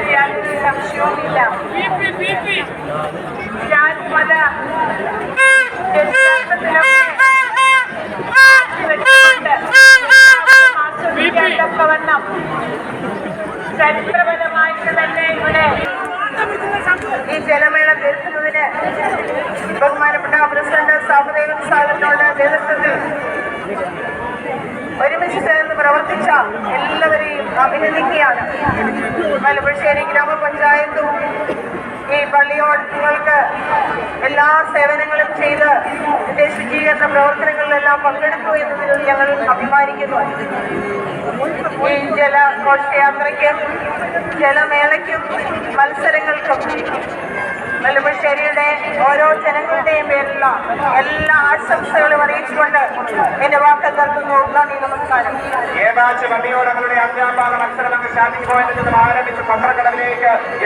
കാര്യത്തിൽ യാതൊരു സംശയവുമില്ല ജാതി മത വ്യത്യാസത്തിലൊക്കെ വെച്ചുകൊണ്ട് ആസ്വദിക്കാൻ തക്കവണ്ണം ചരിത്രപരമായിട്ട് തന്നെ ഇവിടെ ഈ ജലമേള തീർക്കുന്നതിന് ബഹുമാനപ്പെട്ട പ്രസിഡന്റ് സാമുദേവൻ സാറിനോട് നേതൃത്വത്തിൽ ഒരുമിച്ച് ചേർന്ന് പ്രവർത്തിച്ച എല്ലാവരെയും അഭിനന്ദിക്കുകയാണ്. മലപ്പുഴശ്ശേരി ഗ്രാമപഞ്ചായത്തും ഈ പള്ളിയോടങ്ങൾക്ക് എല്ലാ സേവനങ്ങളും ചെയ്ത് ഇതിന്റെ ശുചീകരണ പ്രവർത്തനങ്ങളിലെല്ലാം പങ്കെടുത്തു എന്നതിൽ ഞങ്ങൾ അഭിമാനിക്കുന്നു. ഈ ജലഘോഷയാത്രയ്ക്കും ജലമേളയ്ക്കും മത്സരങ്ങൾക്കും നെല്ലുപശ്ശേരിയുടെ ഓരോ ജനങ്ങളുടെയും പേരിലുള്ള എല്ലാ ആശംസകളും അറിയിച്ചുകൊണ്ട് എന്റെ വാക്ക് നിർത്തുന്നു നന്ദി നമസ്കാരം.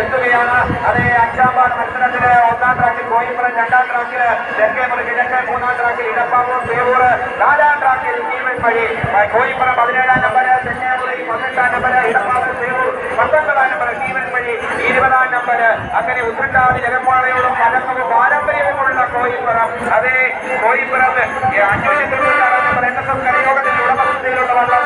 എത്തുകയാണ്. അതേ അഞ്ചാം പാത മത്സരത്തിന് ഒന്നാം ട്രാക്കിൽ കോയിപ്പുറം രണ്ടാം ട്രാക്കിൽ തെക്കേമുറി കിഴക്ക് മൂന്നാം ട്രാക്കിൽ ഇടപ്പാവൂർ പേവൂർ നാലാം ട്രാക്കിൽ ജീവൻ വഴി കോയിപ്പുറം പതിനേഴാം നമ്പർ തെക്കേമുറി പതിനെട്ടാം നമ്പർ ഇടപ്പാവൂർ പേവൂർ വഴി അങ്ങനെ ഉത്രട്ടാതി ജലപ്പാളയോടും കലർന്നത് പാരമ്പര്യമുള്ള കോയിപ്പുറം. അതേ കോയിപ്പുറം. അഞ്ഞൂറ്റി തൊണ്ണൂറ്റാറാം നമ്പർ എൻ എസ് എസ് കരയോഗത്തിന്റെ ഉടമസ്ഥതയിലുള്ള വള്ളം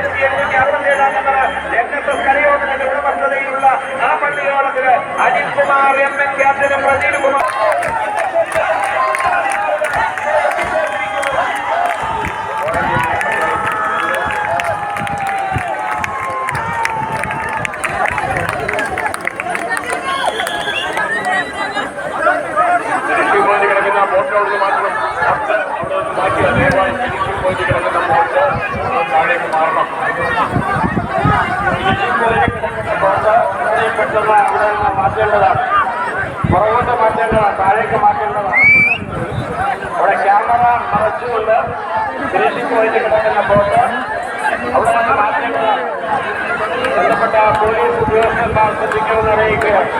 എഴുന്നൂറ്റി ആയിരത്തി എഴുന്നൂറ്റി അറുപത്തി ഏഴാം നമ്പർ എൻ എസ് എസ് കരയോഗത്തിന്റെ ഉടമസ്ഥതയിലുള്ള ആ പള്ളിയോളത്തിന് അജിത് കുമാർ എം എൻ ക്യാപ്റ്റനും പ്രദീപ് കുമാർ കിടക്കുന്ന ബോട്ട് അവിടുന്ന് മാറ്റണം അവിടെ നിന്ന് മാറ്റി അതേപോലെ പോയിന്റ് കിടക്കുന്ന ബോട്ട് താഴേക്ക് മാറണം പെട്ടെന്ന് അവിടെ നിന്ന് മാറ്റേണ്ടതാണ് പുറകോട്ട് മാറ്റേണ്ടതാണ് താഴേക്ക് മാറ്റേണ്ടതാണ് അവിടെ ക്യാമറ മറച്ചുകൊണ്ട് ഫിനിഷിംഗ് പോയിന്റ് കിടക്കുന്ന ബോട്ട് അവിടെ നിന്ന് മാറ്റേണ്ടതാണ് ബന്ധപ്പെട്ട പോലീസ് ഉദ്യോഗസ്ഥന്മാർ ശ്രദ്ധിക്കണമെന്ന് അറിയിക്കുകയാണ്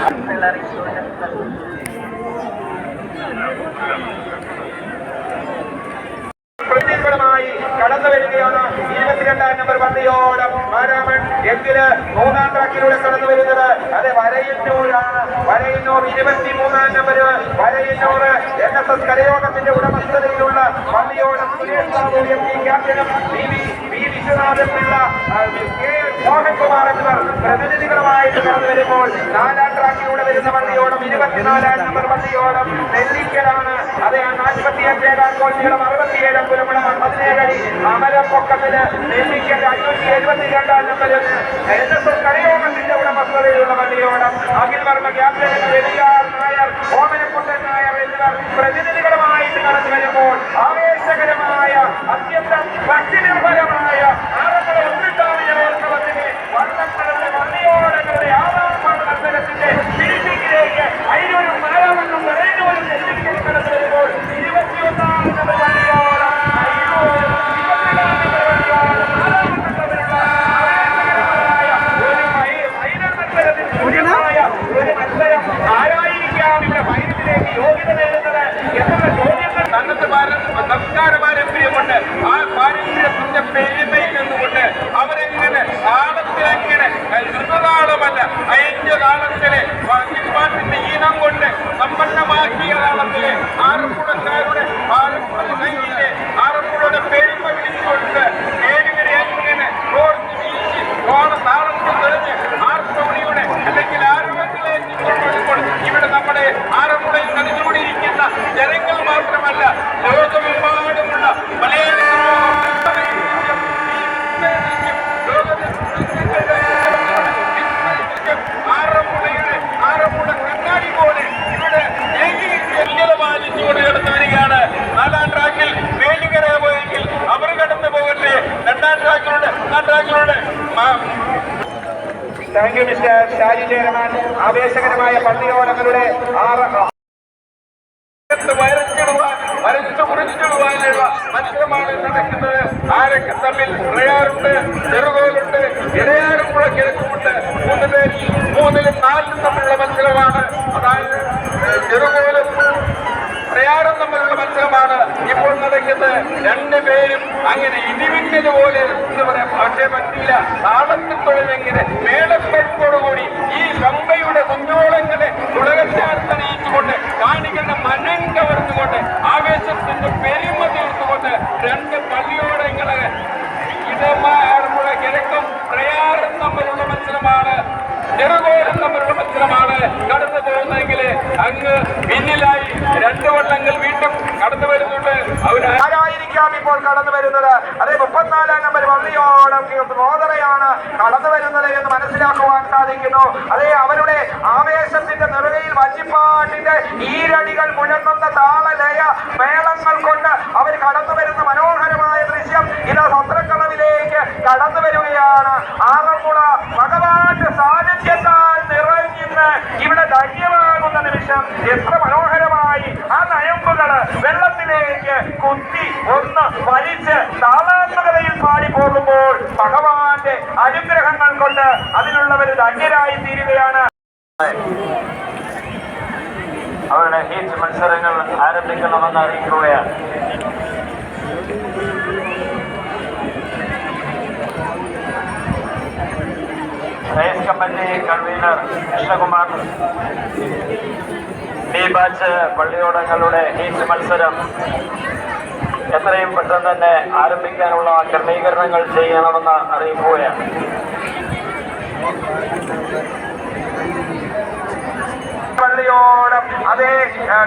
പ്രതിഫലമായി കടന്നു വരികയാണ് ഇരുപത്തിരണ്ടാം നമ്പർ വണ്ടിയോളം മാരാമൺ എങ്കിൽ മൂന്നാം ട്രാക്കിലൂടെ കടന്നു വരുന്നത് അത് വരയന്നൂരാണ് വരയന്നൂർ ഇരുപത്തി മൂന്നാം number Varayannoor N S S കരയോഗത്തിന്റെ ഉടമസ്ഥതയിലുള്ള പള്ളിയോട് Suresh Babu M P Viswanathan Pillai K Mohankumar എന്നിവർ പ്രതിനിധികളുമായിട്ട് കടന്നു വരുമ്പോൾ നാലാം ട്രാക്കിലൂടെ വരുന്ന വണ്ടിയോളം ഇരുപത്തിനാലാം നമ്പർ വണ്ടിയോളം നെല്ലിക്കലാണ്. അത് നാൽപ്പത്തി അഞ്ചേകാൽ കോൾ നീളം അറുപത്തിയേഴ് കുരുമുളം പതിനേഴടി അമരപ്പൊക്കത്തിന് നെല്ലിക്കൽ അഞ്ഞൂറ്റി എഴുപത്തി രണ്ടാം നമ്പറിൽ എൻ എസ് എസ് കരയോഗത്തിന്റെ ഉടമസ്ഥതയിലുള്ള വണ്ടിയോളം അഖിൽ വർമ്മ ക്യാപ്റ്റൻ പെരിയാർ നായർ ഓമനക്കുട്ടൻ നായർ എന്നിവർ പ്രതിനിധികളുമായിട്ട് കടന്നു വരുമ്പോൾ ആവേശകരമായ അത്യന്തം തിരിച്ചുകൊണ്ട് കടന്നു വരികയാണ് നാലാം ട്രാക്കിൽ വേലിക്കര പോയെങ്കിൽ അവർ കടന്നു പോകട്ടെ. രണ്ടാം ട്രാക്കിലൂടെ ഒന്നാം ട്രാക്കിലൂടെ thank you mister Shaji chairman ആവേശകരമായ പള്ളിയോടങ്ങളുടെ ആറ് പ്രയാറും തമ്മിലുള്ള മത്സരമാണ് ഇപ്പോൾ നടക്കുന്നത്. രണ്ടുപേരും അങ്ങനെ ഇടിമിന്നൽ പോലെ എന്ന് പറയാം പക്ഷേ പറ്റില്ല. നാടത്തിൽ തൊഴിലെങ്ങനെ മേളപ്പെടുപ്പോടുകൂടി ഈ പമ്പയുടെ കുഞ്ഞോളങ്ങളെ തുളകച്ചാർത്തണിയിച്ചുകൊണ്ട് കാണികളുടെ മനം കവർന്നുകൊണ്ട് ആവേശത്തിന്റെ പെരുമ തീർത്തുകൊണ്ട് രണ്ട് പള്ളിയോടങ്ങളെ ഇടമാറുമുഴ കിഴക്കും പ്രയാറും തമ്മിലുള്ള മത്സരമാണ്. ചെറുകോലും തമ്മിലുള്ള മത്സരമാണ് കടന്നു പോകുന്നതെങ്കിൽ അങ്ങ് പിന്നിലായി രണ്ട് വള്ളങ്ങൾ വീണ്ടും കടന്നു വരുന്നുണ്ട്. ആരായിരിക്കാം ഇപ്പോൾ കടന്നു വരുന്നത്? അതെ മുപ്പത്തിനാലാം നമ്പർ വള്ളിയോടം ബോധനയാണ് കടന്നു വരുന്നത് എന്ന് മനസ്സിലാക്കുവാൻ സാധിക്കുന്നു. അതെ അവരുടെ ആവേശത്തിന്റെ നിറവയിൽ വഞ്ചിപ്പാട്ടിന്റെ ഈരടികൾ മുഴങ്ങുന്ന താളലയ മേളങ്ങൾ കൊണ്ട് അവർ കടന്നു വരുന്ന മനോഹരമായ ദൃശ്യം ഇത് സത്രക്കളവിലേക്ക് കടന്നു വരികയാണ് ആറന്മുള ഭഗവാന്റെ സാന്നിധ്യത്താൽ നിറഞ്ഞിന്ന് ഇവിടെ ധന്യമാകുന്ന നിമിഷം എത്ര മനോഹരമായി ആ നയമ്പുകൾ വെള്ളത്തിലേക്ക് കുത്തി ഒന്ന് വലിച്ച് താളാത്മകതയിൽ പാടി പോകുമ്പോൾ ഭഗവാന്റെ അനുഗ്രഹങ്ങൾ കൊണ്ട് അതിലുള്ളവർ ധന്യരായി തീരുകയാണ്. അവരുടെ ഹീറ്റ് മത്സരങ്ങൾ ആരംഭിക്കണമെന്ന് അറിയിക്കുകയാണ്. Race committee convener Krishnakumar. D batch പള്ളിയോടങ്ങളുടെ heat മത്സരം എത്രയും പെട്ടെന്ന് തന്നെ ആരംഭിക്കാനുള്ള ക്രമീകരണങ്ങൾ ചെയ്യണമെന്ന് അറിയിക്കുകയാണ് പള്ളിയോടം അതേ ആ,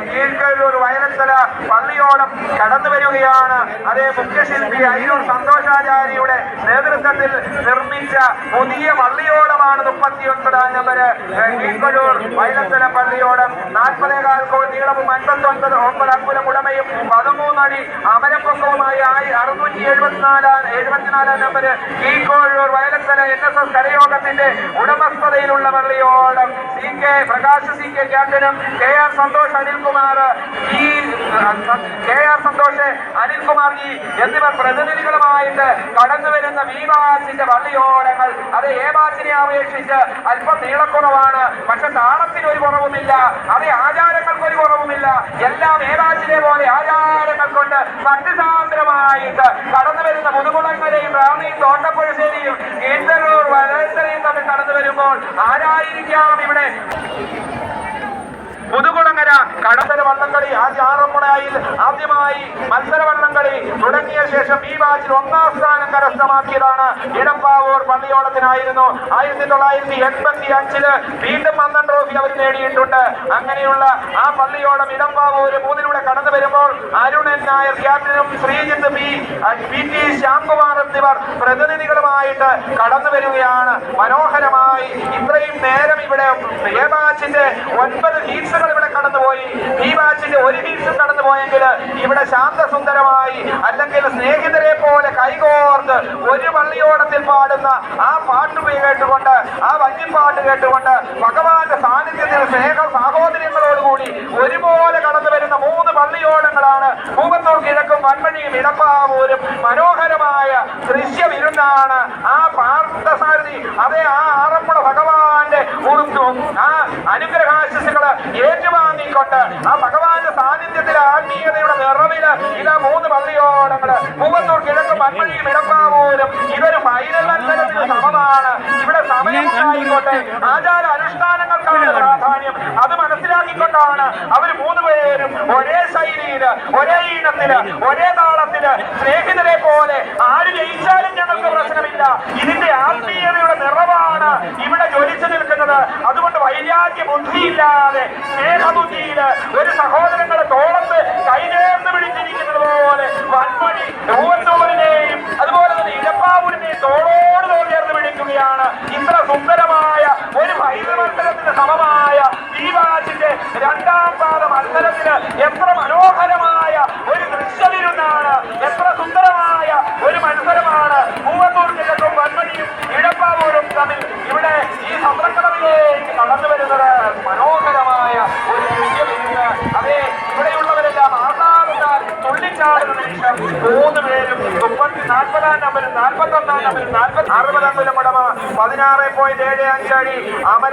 ഒരു വയനത്തല പള്ളിയോടം കടന്നു വരികയാണ്. അതേ മുഖ്യശില്പി അയ്യൂർ സന്തോഷാചാര്യയുടെ നേതൃത്വത്തിൽ നിർമ്മിച്ച പുതിയ പള്ളിയോടമാണ് മുപ്പത്തി ഒൻപതാം നമ്പര് കീഴ്കഴൂർ വയനത്തല പള്ളിയോടം നാൽപ്പതേകാൽ കോടി നീളവും അൻപത്തി ഒൻപത് ഒമ്പത് അങ്കുലം ഉടമയും പതിമൂന്നടി അമരപ്പൊക്കവുമായി ആയി അറുന്നൂറ്റി എഴുപത്തിനാലാം എഴുപത്തിനാലാം number. Keezhkozhoor Vayalathala N S S കരയോഗത്തിന്റെ ഉടമസ്ഥതയിലുള്ള പള്ളിയോടം C K Prakash C K ക്യാപ്റ്റനും കെ ആർ സന്തോഷ് അനിൽകുമാർ ഈ K R Santhosh Anilkumar G എന്നിവർ പ്രതിനിധികളുമായിട്ട് കടന്നു വരുന്ന വീമാസിന്റെ വള്ളിയോടങ്ങൾ അത് ബാച്ചിനെ അപേക്ഷിച്ച് അല്പം നീളക്കുറവാണ്. പക്ഷെ താളത്തിന് ഒരു കുറവുമില്ല. അത് ആചാരങ്ങൾക്ക് ഒരു കുറവുമില്ല. എല്ലാം ബാച്ചിനെ പോലെ ആചാരങ്ങൾ കൊണ്ട് ഭക്തിസാന്ദ്രമായിട്ട് കടന്നു വരുന്ന മുതുകുളങ്ങരയും റാന്നിയും തോട്ടപ്പുഴശ്ശേരിയും കീഴ്ത്തരൂർ വലത്തലയും തമ്മിൽ കടന്നു വരുമ്പോൾ ആരായിരിക്കാം ഇവിടെ? പുതുകുളങ്ങര കടത്തര വള്ളംകളി ആദ്യ ആറന്മുളയിൽ ആദ്യമായി മത്സര വള്ളംകളി തുടങ്ങിയ ശേഷം ഈ ബാച്ചിൽ ഒന്നാം സ്ഥാനം കരസ്ഥമാക്കിയതാണ് ഇടമ്പാവൂർ പള്ളിയോളത്തിനായിരുന്നു. ആയിരത്തി തൊള്ളായിരത്തി എൺപത്തി അഞ്ചിൽ വീണ്ടും മന്ദൻ ട്രോഫി അവർ നേടിയിട്ടുണ്ട്. അങ്ങനെയുള്ള ആ പള്ളിയോളം ഇടപ്പാവൂർ മൂന്നിലൂടെ കടന്നു വരുമ്പോൾ അരുണൻ നായർ ക്യാപ്റ്റനും Sreejith P P T Shyamkumar എന്നിവർ പ്രതിനിധികളുമായിട്ട് കടന്നു വരികയാണ്. മനോഹരമായി ഇത്രയും നേരം ഇവിടെ ഒൻപത് ഇവിടെ കടന്നുപോയി. ഈ ബാച്ചിന്റെ ഒരു ഹീറ്റ്സും കടന്നുപോയെങ്കിൽ ഇവിടെ ശാന്തസുന്ദരമായി അല്ലെങ്കിൽ സ്നേഹിതരെ പോലെ കൈകോർത്ത് ഒരു പള്ളിയോടത്തിൽ പാടുന്ന ആ പാട്ട് കേട്ടുകൊണ്ട് ആ വഞ്ചിപ്പാട്ട് കേട്ടുകൊണ്ട് ഭഗവാന്റെ സാന്നിധ്യത്തിൽ സ്നേഹ സാഹോദര്യങ്ങളോടുകൂടി ഒരുപോലെ കടന്നു വരുന്ന മൂന്ന് പള്ളിയോടങ്ങളാണ് മൂവത്തൂർ കിഴക്കും വൺമണിയും ഇടപ്പാവൂരും. മനോഹരമായ ദൃശ്യവിരുന്നാണ് ആ പാർത്ഥസാരഥി. അതെ ആ ആറന്മുള ഭഗവാന്റെ ഊർജവും ആ അനുഗ്രഹാശിസുകൾ ഏറ്റുവാങ്ങിക്കൊണ്ട് ആ ഭഗവാന്റെ സാന്നിധ്യത്തിലെ ആത്മീയതയുടെ നിറവിൽ ഇതാ മൂന്ന് പള്ളിയോടങ്ങൾ മൂവത്തൂർ കിഴക്ക് വൻമണിയും ഇടപ്പാവൂരും. ഇതൊരു ഫൈനൽ മത്സരത്തിന് സമമാണ്. ഇവിടെ സമയമായിക്കോട്ടെ ആചാര അനുഷ്ഠാനങ്ങൾക്കാണ് പ്രാധാന്യം. അത് മനസ്സിലാക്കിക്കൊണ്ടാണ് അവർ മൂന്ന് പേരും ഒരേ ശൈലിയിൽ ഒരേ ഈണത്തിൽ ഒരേ താളത്തിൽ സ്നേഹിതരെ പോലെ ആര് ജയിച്ചാലും ഞങ്ങൾക്ക് പ്രശ്നമില്ല. ഇതിന്റെ ആത്മീയതയുടെ നിറവാണ് ഇവിടെ ജ്വലിച്ചു നിൽക്കുന്നത്. അതുകൊണ്ട് വൈരാഗ്യ ബുദ്ധിയില്ലാതെ സ്നേഹബുദ്ധിയിൽ ഒരു സഹോദരങ്ങളെ തോളത്ത് കൈചേർന്ന് പിടിച്ചിരിക്കുന്നത് പോലെ വൻമണി പൂവന്നൂരിനെയും അതുപോലെ തന്നെ ഇടപ്പാവൂരിനെയും തോളോട് തോൾ ചേർന്ന് പിടിക്കുകയാണ്. ഇത്ര സുന്ദരമായ ഒരു ഫൈനൽ മത്സരത്തിന് സമമായ ദീപാജിന്റെ രണ്ടാം പാദ മത്സരത്തിന് എത്ര മനോഹരമായ ഒരു ദൃശ്യവിരുന്നാണ്. എത്ര സുന്ദരമായ ഒരു മത്സരമാണ് പൂവത്തൂർ കിഴക്കും വൻമണിയും ഇടപ്പാവൂരും തമ്മിൽ ഇവിടെ ഈ അറുപത് അമ്പലം ഉടമ പതിനാറ് പോയിന്റ് ഏഴ് അഞ്ചടി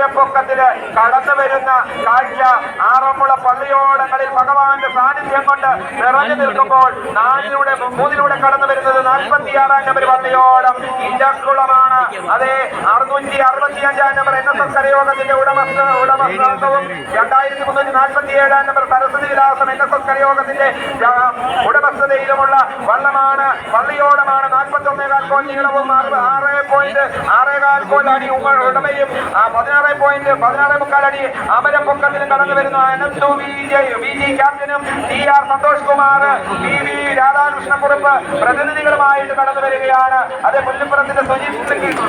അമരപ്പൊക്കത്തിൽ കടന്നു വരുന്ന കാഴ്ച ആറന്മുള പള്ളിയോടങ്ങളിൽ ഭഗവാന്റെ സാന്നിധ്യം കൊണ്ട് നിറഞ്ഞു നിൽക്കുമ്പോൾ നാലിലൂടെ മൂന്നിലൂടെ കടന്നു വരുന്നത് നാൽപ്പത്തിയാറാം നമ്പർ പള്ളിയോടം ഇല്ലക്കുളമാണ് അതെ അറുന്നൂറ്റി അറുപത്തി അഞ്ചാം നമ്പർ എൻ എസ് എസ് കരയോഗത്തിന്റെ ഉടമസ്ഥ ഉടമസ്ഥവും രണ്ടായിരത്തി മുന്നൂറ്റി നാൽപ്പത്തി ഏഴാം number Saraswathi Vilasam N S S കരയോഗത്തിന്റെ ഉടമസ്ഥതയിലുമുള്ള വള്ളമാണ്. പള്ളിയോടമാണ് നാൽപ്പത്തി ഒന്നേകാൽ കോൽ നീളവും ആറ് പോയിന്റ് ആറേകാൽ കോൽ അടി ഉടമയും ആ, പതിനാറ് പോയിന്റ് പതിനാറ് മുക്കാൽ അടി അമരം കടന്നു വരുന്ന Ananthu V J V G ക്യാപ്റ്റനും T R Santhosh Kumar P V Radhakrishnakurup പ്രതിനിധികളുമായിട്ട് കടന്നു വരികയാണ്. അത് മുല്ലപ്പുറത്തിന്റെ സുജിത്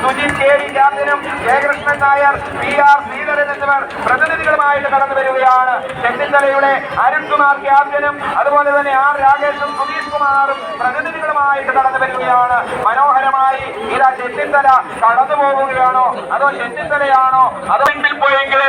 സുജിത് കെ ഡി ക്യാപ്റ്റനും ജയകൃഷ്ണൻ നായർ പി ആർ ശ്രീധരൻ എന്നിവർ പ്രതിനിധികളുമായിട്ട് കടന്നു വരികയാണ്. ചെന്നിത്തലയുടെ അരുൺകുമാർ ക്യാപ്റ്റനും അതുപോലെ തന്നെ ആർ രാകേഷും സുധീഷ് കുമാറും പ്രതിനിധികളുമായിട്ട് കടന്നു വരികയാണ്. മനോഹരമായി ഇതാ ചെന്നിത്തല കടന്നു പോവുകയാണോ അതോ ചെന്നിത്തലയാണോ? അതോ മുൻപിൽ പോയെങ്കിൽ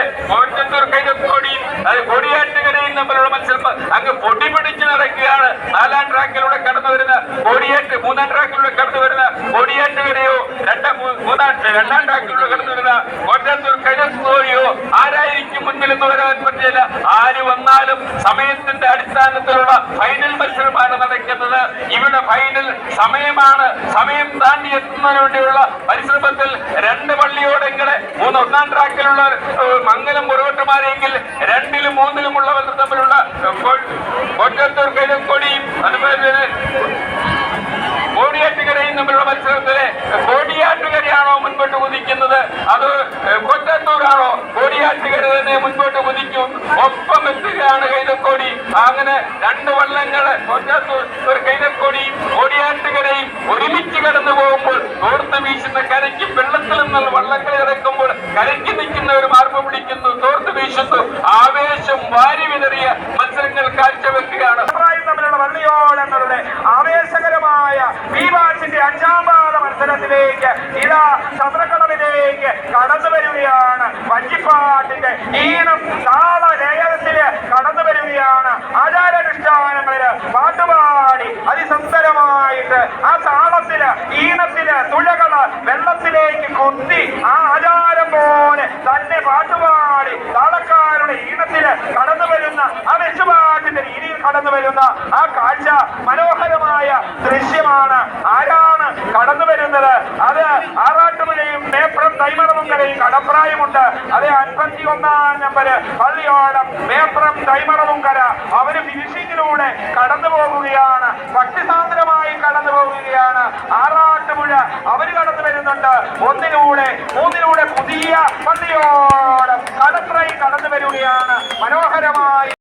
കൊടിയാറ്റുകരയും തമ്മിലുള്ള മത്സരം. അങ്ങ് പൊടി പിടിച്ച് നടക്കുകയാണ്. നാലാം ട്രാക്കിലൂടെ കടന്നു വരുന്ന കോടിയേറ്റ് മൂന്നാം ട്രാക്കിലൂടെ കടന്നു വരുന്ന കൊടിയാറ്റുകരയോ രണ്ടാം മൂന്നാം രണ്ടാം ട്രാക്കിലൂടെ കടന്നു വരുന്ന കോയമ്പത്തൂർ കൈതക്കോടിയോ ആരായിരിക്കും മുന്നിൽ എന്ന് വരാൻ പറ്റില്ല. ആര് വന്നാലും സമയത്തിന്റെ അടിസ്ഥാനത്തിലുള്ള ഫൈനൽ മത്സരമാണ് നടക്കുന്നത്. ഇവിടെ ഫൈനൽ സമയമാണ്. സമയം താണ്ടി എത്തുന്നതിന് വേണ്ടിയുള്ള പരിശ്രമത്തിൽ രണ്ട് പള്ളിയോടെങ്കിൽ മൂന്ന് ഒന്നാം ട്രാക്കിലുള്ള ഏഹ്, മംഗലം പുറകോട്ടുമാരെങ്കിൽ രണ്ടിലും മൂന്നിലുമുള്ളവർ തമ്മിലുള്ള ഏഹ്, കോ- കോട്ടയത്തൂർ കൈതക്കൊടിയും അതുപോലെ തന്നെ കോടിയാറ്റുകരയും തമ്മിലുള്ള മത്സരത്തിൽ കോടിയാറ്റുകരയാണോ മുൻപോട്ട് കുതിക്കുന്നത്? അത് കൊച്ചത്തൂരാണോ കോടിയാറ്റുകര തന്നെ മുൻപോട്ട് കുതിക്കും. ഒപ്പം എത്തുകയാണ് കൈതക്കോടി. അങ്ങനെ രണ്ട് വള്ളങ്ങൾ കൊറ്റത്തൂർ ഒരു ചന്ദ്രക്കടവിലേക്ക് കടന്നു വരികയാണ്. വഞ്ചിപ്പാട്ടിന്റെ ഈണം താള ലേഖനത്തിൽ കടന്നു വരികയാണ്. ആചാരാനുഷ്ഠാനങ്ങളിൽ പാട്ടുപാടി അതിസുന്ദരമായിട്ട് ആ താളത്തിൽ ഈണത്തിൽ തുഴകൾ വെള്ളത്തിലേക്ക് കുത്തി ആ ആചാരം പോലെ തന്നെ പാട്ടുപാടി താളക്കാരുടെ ഈണത്തിൽ കടന്നു വരുന്ന ആ വെച്ചുപാട്ടിന്റെ രീതിയിൽ കടന്നു വരുന്ന ആ കാഴ്ച മനോഹരമായ ദൃശ്യമാണ് ആരാണ് കടന്നു വരുന്നത് അത് ആറാട്ടുമലയും മേപ്രം തൈമറമുങ്കരയും അതെ അൻപത്തി ഒന്നാം നമ്പര്. പള്ളിയോടം മേപ്രം കര അവർ ഫിനിഷിങ്ങിലൂടെ കടന്നു പോകുകയാണ് ഭക്തിസാന്ദ്രമായി കടന്നു പോകുകയാണ് ആറാട്ടുപുഴ അവർ കടന്നു വരുന്നുണ്ട്. ഒന്നിലൂടെ മൂന്നിലൂടെ പുതിയ പള്ളിയോടം കടത്രയും കടന്നു വരികയാണ്. മനോഹരമായി